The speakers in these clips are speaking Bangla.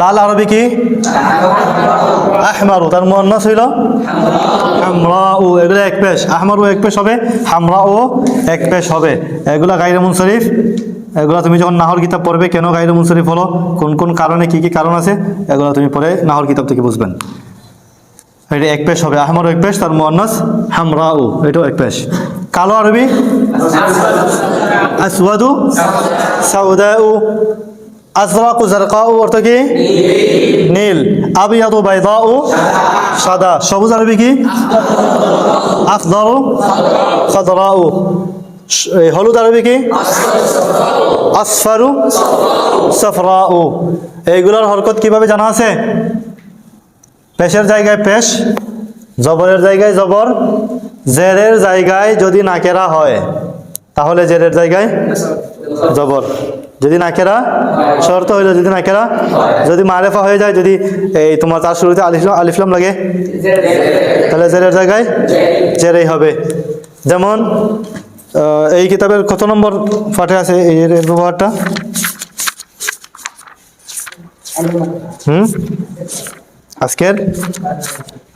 লাল আরবি কি? আহমারু, তার মুয়ান্নাস হইল হামরাউ। এগুলো এক পেশ। আহমারু এক পেশ হবে হামরাও এক পেশ হবে। এগুলা গাইরে মুনসরিফ, এগুলা তুমি যখন নাহর কিতাব পড়বে, কেন গাইরে মুনসরিফ হলো? কোন কোন কারণে কি কি কারণ আছে? এগুলা তুমি পরে নাহর কিতাব থেকে বুঝবেন। এটা এক পেশ হবে, আহমারু এক পেশ, তার মুয়ান্নাস হামরাউ। এটাও এক পেশ। কালো আরবি? আসওয়াদু? সাউদাউ। আজরাকু জারকাউ অর্থ কি? নীল। আবিয়াদু বাইদাউ সাদা। সবুজ আরবি কি? আখদারু খাদরাউ হলুদ আরবি কি? আসফারু সফরাউ। এইগুলোর হরকত কীভাবে জানা আছে? পেশের জায়গায় পেশ, জবরের জায়গায় জবর, জেরের জায়গায় যদি নাকেরা হয়, তাহলে জেরের জায়গায় জবর। যদি নাকেরা শর্ত হইল যদি নাকেরা যদি মারেফা হয়ে যায়, যদি এই তোমার তার শুরুতে আলিফলাম আলিফলাম লাগে, তাহলে জেরের জায়গায় জেরেই হবে। যেমন এই কিতাবের কত নম্বর পাঠে আছে এই ব্যবহারটা? হুম? আজকের?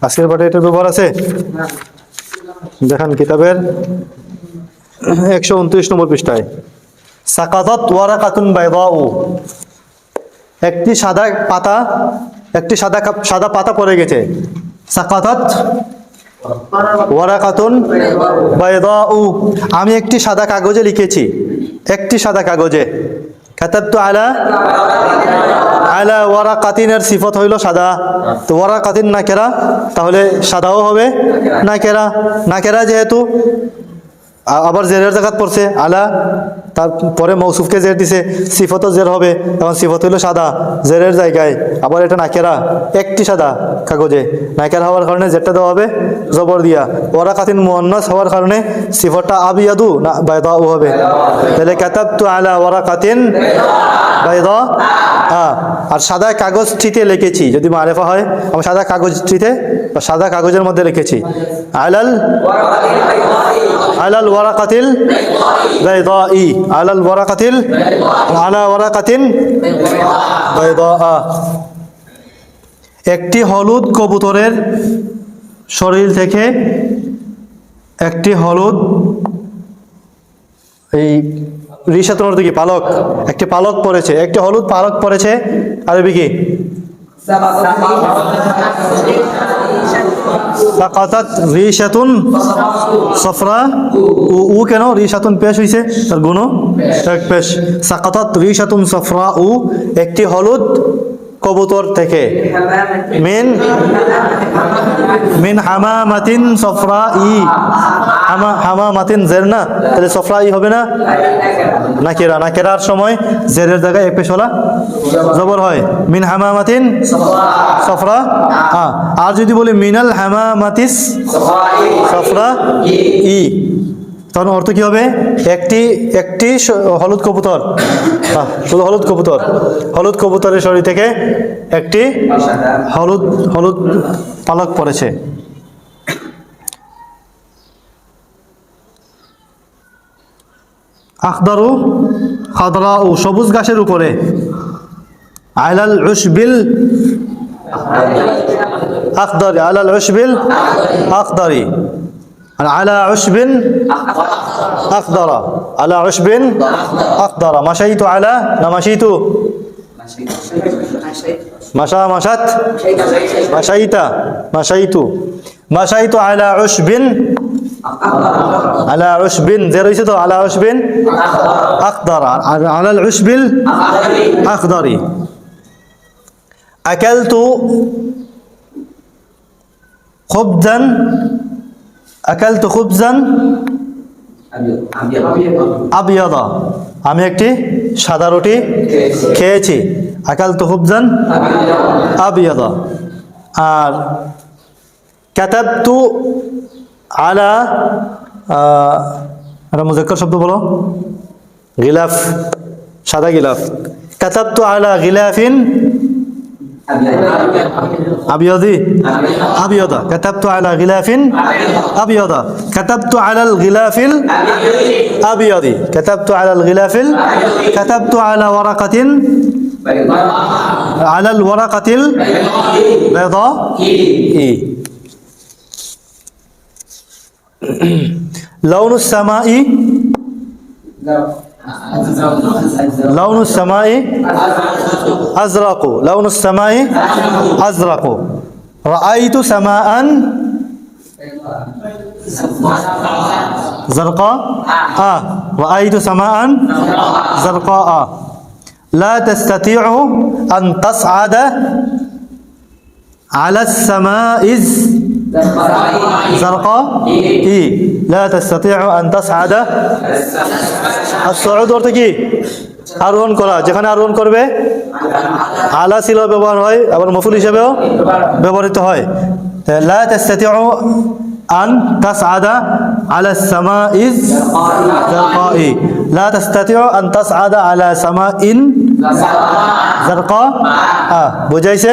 আজকের পাঠে এটার ব্যবহার আছে? দেখান কিতাবের একশো উনত্রিশ নম্বর পৃষ্ঠায়। সাকাতত ওয়ারাকাতুন বাইদাউ। একটি সাদা পাতা, একটি সাদা সাদা পাতা পড়ে গেছে। সাকাতত ওয়ারাকাতুন বাইদাউ। আমি একটি সাদা কাগজে লিখেছি। একটি সাদা কাগজে। কাতাবতু আলা আলা ওয়ারাকাতিনের সিফত হইল সাদা। তো ওয়ারাকাতিন নাকেরা তাহলে সাদাও হবে নাকেরা নাকেরা যেহেতু? আ- আবার জেরের জায়গাত পড়ছে, আলা তারপরে মৌসুফকে জের দিছে, সিফতও জের হবে তখন সিফত হইল সাদা, জেরের জায়গায়, আবার এটা নাকেরা, একটি সাদা কাগজে, নাকেরা হওয়ার কারণে জেরটা দেওয়া হবে, জবর দিয়া। ওরা কাতিন মুয়ান্নাস হওয়ার কারণে সিফতটা আবিয়াদু, না, বাইদাউ হবে। তাহলে কাতাবতু আলা ওরা কাতিন বাইদা হ্যাঁ আর সাদা কাগজ কাগজটিতে লিখেছি, যদি মারেফা হয়, আমি সাদা কাগজটিতে বা সাদা কাগজের মধ্যে লিখেছি। আলাল আলাল ওয়ারাকাতিল বাইদা ই আলাল ওয়ারাকাতিল আলা ওয়ারাকাতিন বাইদা একটি হলুদ কবুতরের শরীর থেকে একটি হলুদ, এই ঋষাতনর দিকে, পালক, একটি পালক পড়েছে, একটি হলুদ পালক পড়েছে, আরবি কি? সাকাতাত রিশাতুন সফরা। ও উ কেন? রিশাতুন পেশ হইছে। তার গুণ এক পেশ। সাকাতাত রিশাতুন সফরা উ, একটি হলুদ কবুতর থেকে। মিন মিন হামামাতিন সফরা ই হামা হামামাতিন জের না? তাহলে সফরা ই হবে না? নাকেরা। নাকেরার সময় জেরের জায়গায় এক পেশ হলা জবর হয়। মিন হামামাতিন সফরা। হ্যাঁ আর যদি বলি মিনাল হামামাতিস সফরা ই তখন অর্থ কি হবে? একটি একটি হলুদ কবুতর। হলুদ কবুতর। হলুদ কবুতরের শরীর থেকে একটি হলুদ হলুদ পালক পড়েছে। আখদারু খাদরা ও সবুজ ঘাসের উপরে। আইলাল উশবিল আখদারি আলাল উশবিল আখদারি। على عشب أخضر. على عشب أخضر. مشيت على لا مشيت مشى مشت مشيت مشيت مشيت على عشب على عشب. زيرو على عشب أخضر. على العشب الأخضر. أكلت خبزا আকাল তো খুবজান আবিয়দা। আমি একটি সাদা রুটি খেয়েছি। আকাল তো খুবজান আবিয়দা। আর ক্যাতাব তু আলা একটা মুজাক্কর শব্দ বলো। গিলাফ, সাদা গিলাফ। ক্যাতাব তু আলা গিলাফিন أبيضي. أبيض. كتبت على غلاف. أبيض. كتبت على الغلاف الأبيض كتبت على الغلاف كتبت على ورقة على الورقة البيضاء لون السماء لون السماء أزرق. لون السماء أزرق. رأيت سماء زرقاء. آه. رأيت سماء زرقاء. لا تستطيع أن تصعد على السماء زرقاء إيه لا تستطيع أن تصعد الصعود অর্থ কি আরোহণ করা যেখানে আরোহণ করবে আলা ছিল ব্যবহার হয় আবার মফুল হিসেবেও ব্যবহৃত হয় لا تستطيع أن تصعد على السماء الزرقاء لا تستطيع أن تصعد على سماء زرقاء آه বুঝাইছে